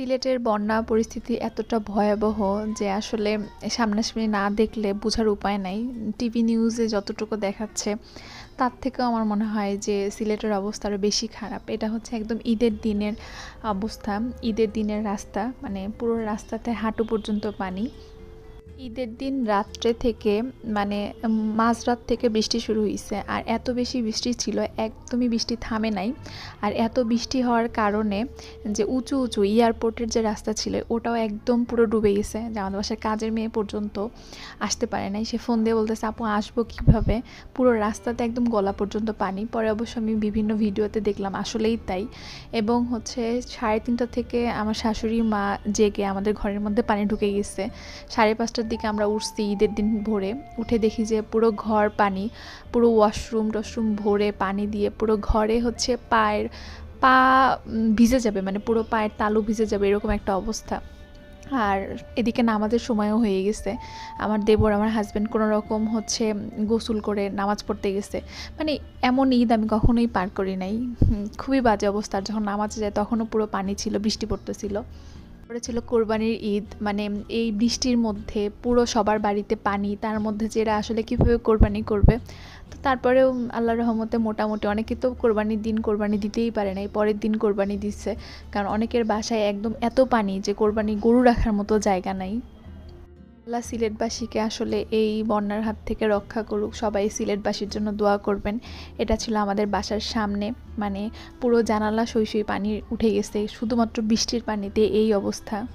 সিলেটের বন্যা পরিস্থিতি এতটা ভয়াবহ যে আসলে সামনাসামনি না দেখলে বোঝার উপায় নাই। টিভি নিউজে যতটুকু দেখাচ্ছে, তার থেকেও আমার মনে হয় যে সিলেটের অবস্থা আরও বেশি খারাপ। এটা হচ্ছে একদম ঈদের দিনের অবস্থা। ঈদের দিনের রাস্তা মানে পুরো রাস্তাতে হাঁটু পর্যন্ত পানি। ঈদের দিন রাত্রে থেকে মানে মাঝরাত থেকে বৃষ্টি শুরু হয়েছে আর এত বেশি বৃষ্টি ছিল, একদমই বৃষ্টি থামে নাই। আর এত বৃষ্টি হওয়ার কারণে যে উঁচু উঁচু এয়ারপোর্টের যে রাস্তা ছিল, ওটাও একদম পুরো ডুবে গেছে। যে আমাদের বাসার কাজের মেয়ে পর্যন্ত আসতে পারে নাই। সে ফোন দিয়ে বলতেছে, আপু, আসব কীভাবে? পুরো রাস্তাতে একদম গলা পর্যন্ত পানি। পরে অবশ্য আমি বিভিন্ন ভিডিওতে দেখলাম, আসলেই তাই। এবং হচ্ছে সাড়ে তিনটা থেকে আমার শাশুড়ি মা জেগে আমাদের ঘরের মধ্যে পানি ঢুকে গেছে। সাড়ে পাঁচটার দিকে আমরা উঠছি ঈদের দিন ভোরে। উঠে দেখি যে পুরো ঘর পানি, পুরো ওয়াশরুম টশরুম ভরে পানি দিয়ে পুরো ঘরে হচ্ছে পায়ের পা ভিজে যাবে মানে পুরো পায়ের তালু ভিজে যাবে এরকম একটা অবস্থা। আর এদিকে নামাজের সময়ও হয়ে গেছে। আমার দেবর, আমার হাজব্যান্ড কোনো রকম হচ্ছে গোসল করে নামাজ পড়তে গেছে। মানে এমন ঈদ আমি কখনোই পার করি নাই। খুবই বাজে অবস্থা। যখন নামাজে যায় তখনও পুরো পানি ছিল, বৃষ্টি পড়তেছিল। তারপরে ছিল কোরবানির ঈদ মানে এই বৃষ্টির মধ্যে পুরো সবার বাড়িতে পানি, তার মধ্যে যে এরা আসলে কীভাবে কোরবানি করবে। তো তারপরেও আল্লাহ রহমতে মোটামুটি অনেকে তো কোরবানির দিন কোরবানি দিতেই পারে না এই পরের দিন কোরবানি দিচ্ছে। কারণ অনেকের বাসায় একদম এত পানি যে কোরবানি গরু রাখার মতো জায়গা নাই। আল্লাহ সিলেটবাসীকে আসলে এই বন্যার হাত থেকে রক্ষা করুক। সবাই সিলেটবাসীর জন্য দোয়া করবেন। এটা ছিল আমাদের বাসার সামনে। মানে পুরো জানালা সই পানি উঠে গেছে। শুধুমাত্র বৃষ্টির পানিতে এই অবস্থা।